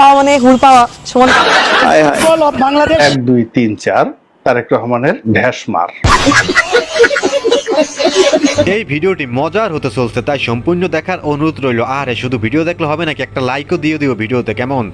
পাওয়া মানে হুল পাওয়া সমান। হায় এক দুই তিন চার তারেক রহমানের ঢ্যাস মার। এই ভিডিওটি মজার হতে চলছে তাই সম্পূর্ণ দেখার অনুরোধ রইল। আরে শুধু ভিডিও দেখলে হবে নাকি? একটা লাইকও দিয়ে দিও ভিডিওতে কেমন?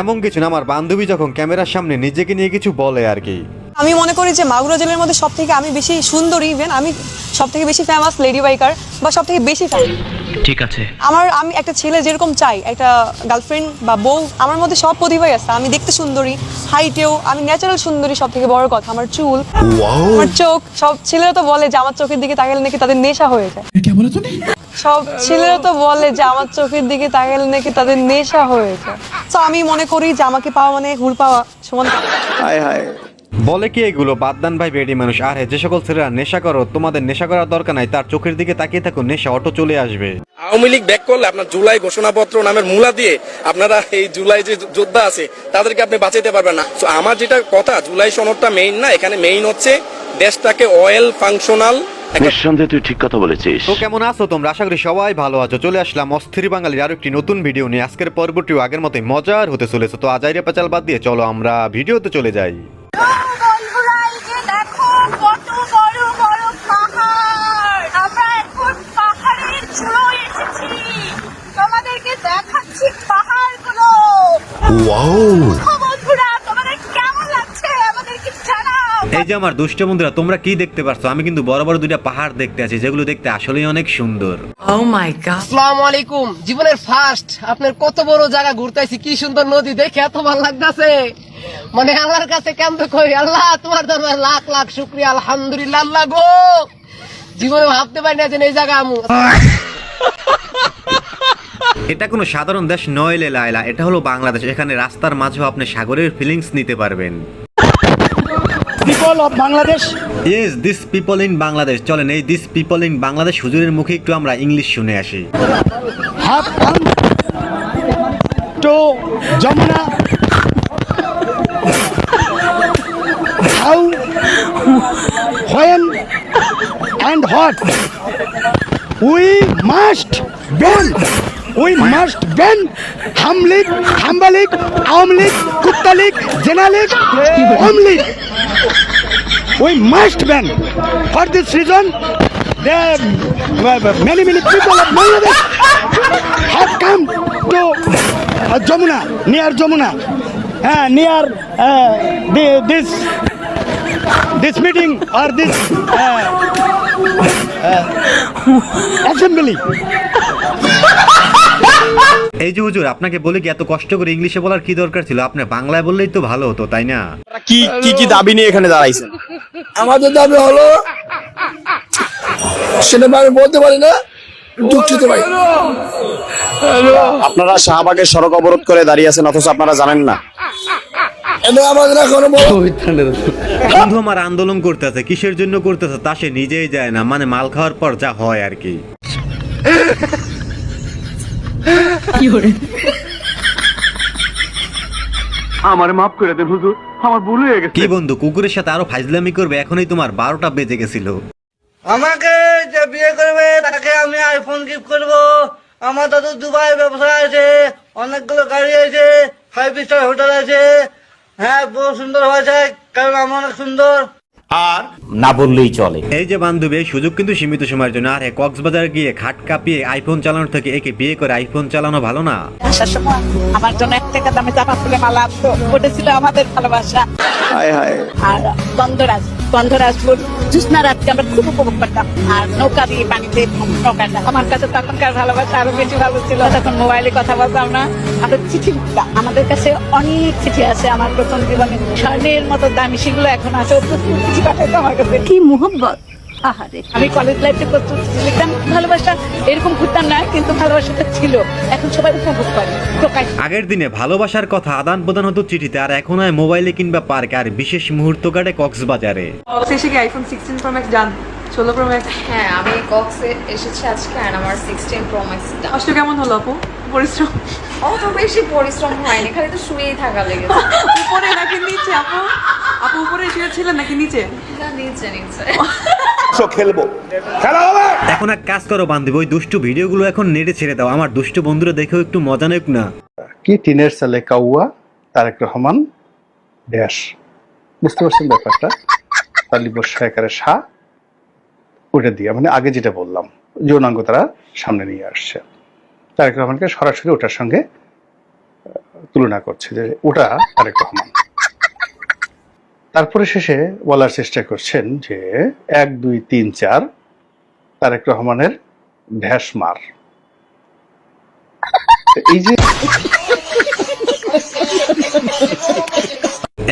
তেমন কিছু না আমার বান্ধবী যখন ক্যামেরার সামনে নিজেকে নিয়ে কিছু বলে আর কি। আমি মনে করি যে মাগুরা জেলের মধ্যে সব থেকে আমি বেশি সুন্দরী ইভেন আমি সব থেকে বেশি ফেমাস লেডি বাইকার বা সব থেকে বেশি ফ্যান ঠিক আছে। আমার আমি একটা ছেলে যেরকম চাই একটা গার্লফ্রেন্ড বা বউ আমার মধ্যে সব প্রতিভাই আছে। আমি দেখতে সুন্দরী হাইটেও আমি ন্যাচারাল সুন্দরী সব থেকে বড় কথা। আমার চুল আমার চোখ সব ছেলেরা তো বলে যে আমার চোখের দিকে তাকালে নাকি তাদের নেশা হয়ে যায়। সব ছেলেরা তো বলে যে আমার চোখের দিকে তাকালে নাকি তাদের নেশা হয়ে যায়। তো আমি মনে করি যে আমাকে পাওয়া মানে হুল পাওয়া সমান হায় হায়। বলে কি এগুলো? বাদদান ভাই বেডি মানুষ। আরে যে সকল ছেলেরা নেশা করো তোমাদের নেশা করার দরকার নাই। তার চোখের দিকে তাকিয়ে থাকো নেশা অটো চলে আসবে। আওয়ামী লীগ ব্যাক করলে আপনার জুলাই ঘোষণাপত্র নামের মূলা দিয়ে আপনারা এই জুলাই যে যোদ্ধা আছে তাদেরকে আপনি বাঁচাইতে পারবেন না। So, আমার যেটা কথা জুলাই সনদটা মেইন না এখানে মেইন হচ্ছে দেশটাকে অয়েল ফাংশনাল নিঃসন্দেহে তুই ঠিক কথা বলেছিস। তো কেমন আছো তোমরা? আশা করি সবাই ভালো আছো। চলে আসলাম অস্থির বাঙালির আরও একটি নতুন ভিডিও নিয়ে। আজকের পর্বটিও আগের মতোই মজার হতে চলেছে। তো আজাইরে পেঁচাল বাদ দিয়ে চলো আমরা ভিডিওতে চলে যাই। জানাও। এই যে আমার দুষ্ট বন্ধুরা তোমরা কি দেখতে পারছ? আমি কিন্তু বড় বড় দুইটা পাহাড় দেখতে আছি যেগুলো দেখতে আসলেই অনেক সুন্দর। আসসালামু আলাইকুম। জীবনের ফার্স্ট আপনার কত বড় জায়গা ঘুরতেছি কি সুন্দর নদী দেখে এত ভালো লাগতেছে। মানে আল্লাহর কাছে কেমন করি আল্লাহ তোমার দরবার লাখ লাখ শুক্রিয়া আলহামদুলিল্লাহ আল্লাহ গো। জীবনে ভাবতে পারি না যে এই জায়গা আমু এটা কোনো সাধারণ দেশ নয় লে লাইলা এটা হলো বাংলাদেশ। এখানে রাস্তার মাঝেও আপনি সাগরের ফিলিংস নিতে পারবেন। Yes this people in Bangladesh চলেন এই দিস পিপল ইন বাংলাদেশ হুজুরের মুখে একটু আমরা ইংলিশ শুনে আসি? We must ban. We must ban Ham League, Hamba League, Awam League, Kutta League, Jena League, Om League. We must ban. For this reason, the many many people of Bangladesh have come to uh, Jamuna, near Jamuna, uh, near uh, the, this this meeting or this uh, uh, assembly. এই যে হুজুর আপনাকে বলে কি এত কষ্ট করে ইংলিশে বলার কি দরকার ছিল? আপনি বাংলায় বললেই তো ভালো হতো তাই না? কি কি কি দাবি নিয়ে এখানে দাঁড়াইছেন? আমাদের দাবি হলো সেটা আমি বলতে পারি না দুঃখিত ভাই আপনারা শাহবাগের সড়ক অবরোধ করে দাঁড়িয়ে আছেন অথচ আপনারা জানেন না। বন্ধু আমার আন্দোলন করতেছে কিসের জন্য করতেছে তা সে নিজেই যায় না মানে মাল খাওয়ার পর যা হয় আর কি। আমার মাফ করে দেন হুজুর। আমার ভুল হয়ে গেছে। কি বন্ধু কুকুরের সাথে আরও ফাইজলামি করবে? এখনই তোমার বারোটা বেজে গেছিল। আমাকে যে বিয়ে করবে তাকে আমি আইফোন গিফট করব। আমার দাদু দুবাই ব্যবসা আছে অনেকগুলো গাড়ি আছে ফাইভ স্টার হোটেল আছে। হ্যাঁ বহু সুন্দর হয়েছে কারণ আমি অনেক সুন্দর। না বললেই চলে। এই যে বান্ধবী এই সুযোগ কিন্তু সীমিত সময়ের জন্য। আর কক্সবাজার গিয়ে খাট কাঁপিয়ে আইফোন চালানোর থেকে একে বিয়ে করে আইফোন চালানো ভালো না? আসার সময় আমার জন্য এক টাকা দামে চাপা ফুলে মালা আসতো ওটা ছিল আমাদের ভালোবাসা। হায় হায়। আর ফুল জ্যোৎস্না রাতকে আমরা খুব উপভোগ করতাম। আর নৌকা দিয়ে পানিতে নৌকাটা। আমার কাছে তখনকার ভালোবাসা আরও বেশি ভালো ছিল। তখন মোবাইলে কথা বলতাম না আমরা চিঠি আমাদের কাছে অনেক চিঠি আছে আমার প্রথম জীবনে। স্বর্ণের মতো দামি সেগুলো এখন আছে। প্রচুর কি মোহব্বত? আহারে আমি কলেজ লাইফে প্রচুর লিখতাম ভালোবাসা এরকম ঘুরতাম না কিন্তু ভালোবাসাটা ছিল। এখন সবাই উপভোগ করে আগের দিনে ভালোবাসার কথা আদান প্রদান হতো চিঠিতে আর এখন হয় মোবাইলে কিংবা পার্কে আর বিশেষ মুহূর্ত কাটে কক্সবাজারে। শেষে কি আইফোন সিক্সটিন প্রো ম্যাক্স জান ষোলো প্রো ম্যাক্স হ্যাঁ আমি কক্সে এসেছি আজকে আর আমার সিক্সটিন প্রো ম্যাক্সটা কষ্ট কেমন হলো আপু? পরিশ্রম? অত বেশি পরিশ্রম হয়নি খালি তো শুয়েই থাকা লেগেছে। উপরে নাকি নিচে আপু? আপু উপরে শুয়েছিলেন নাকি নিচে? নিচে নিচে। এখন এক কাজ করো বান্ধবী ওই দুষ্টু ভিডিওগুলো এখন নেটে ছেড়ে দাও। আমার দুষ্টু বন্ধুরা দেখেও একটু মজা নেক না। কি টিনের ছেলে কাউয়া তারেক রহমান ড্যাশ বুঝতে পারছেন ব্যাপারটা? তালিব সরকারের শাহ ওটা দিয়ে। মানে আগে যেটা বললাম যৌনাঙ্গ তারা সামনে নিয়ে আসছে। তারেক রহমানকে সরাসরি ওটার সঙ্গে তুলনা করছে যে ওটা তারেক রহমান। তারপরে শেষে বলার চেষ্টা করছেন যে এক দুই তিন চার তারেক রহমানের ঢ্যাস মার। এই যে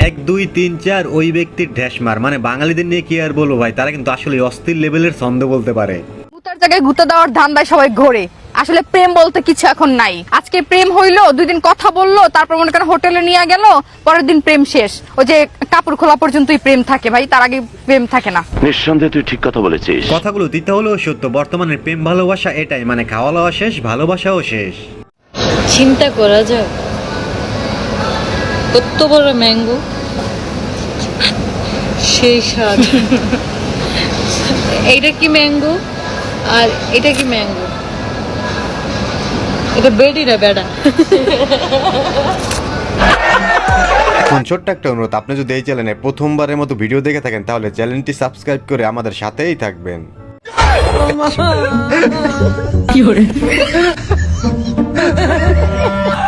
এক দুই তিন চার ওই ব্যক্তির ঢ্যাসমার মানে বাঙালিদের নিয়ে কি আর বলব ভাই? তারা কিন্তু আসলে অস্থির লেভেলের ছন্দ বলতে পারে। গুতার জায়গায় গুতা দেওয়ার ধান্দায় সবাই ঘোরে। আসলে প্রেম বলতে কিছু এখন নাই। আজকে প্রেম হইল দুই দিন কথা বলল তারপর মনে করেন হোটেলে নিয়ে গেল পরের দিন প্রেম শেষ। ওই যে কাপড় খোলা পর্যন্তই প্রেম থাকে ভাই তার আগে প্রেম থাকে না। নিঃসন্দেহে তুই ঠিক কথা বলেছিস। কথাগুলো দিতে হলেও সত্য বর্তমানে প্রেম ভালোবাসা এটাই মানে খাওয়া দাওয়া শেষ ভালোবাসাও শেষ। চিন্তা করা যায় কত বড় ম্যাঙ্গো সেই স্বাদ। এইটা কি ম্যাঙ্গো আর এটা কি ম্যাঙ্গো এটা বেডি না বেডা। এখন ছোট্ট একটা অনুরোধ আপনি যদি এই চ্যানেলে প্রথমবারের মতো ভিডিও দেখে থাকেন তাহলে চ্যানেলটি সাবস্ক্রাইব করে আমাদের সাথেই থাকবেন।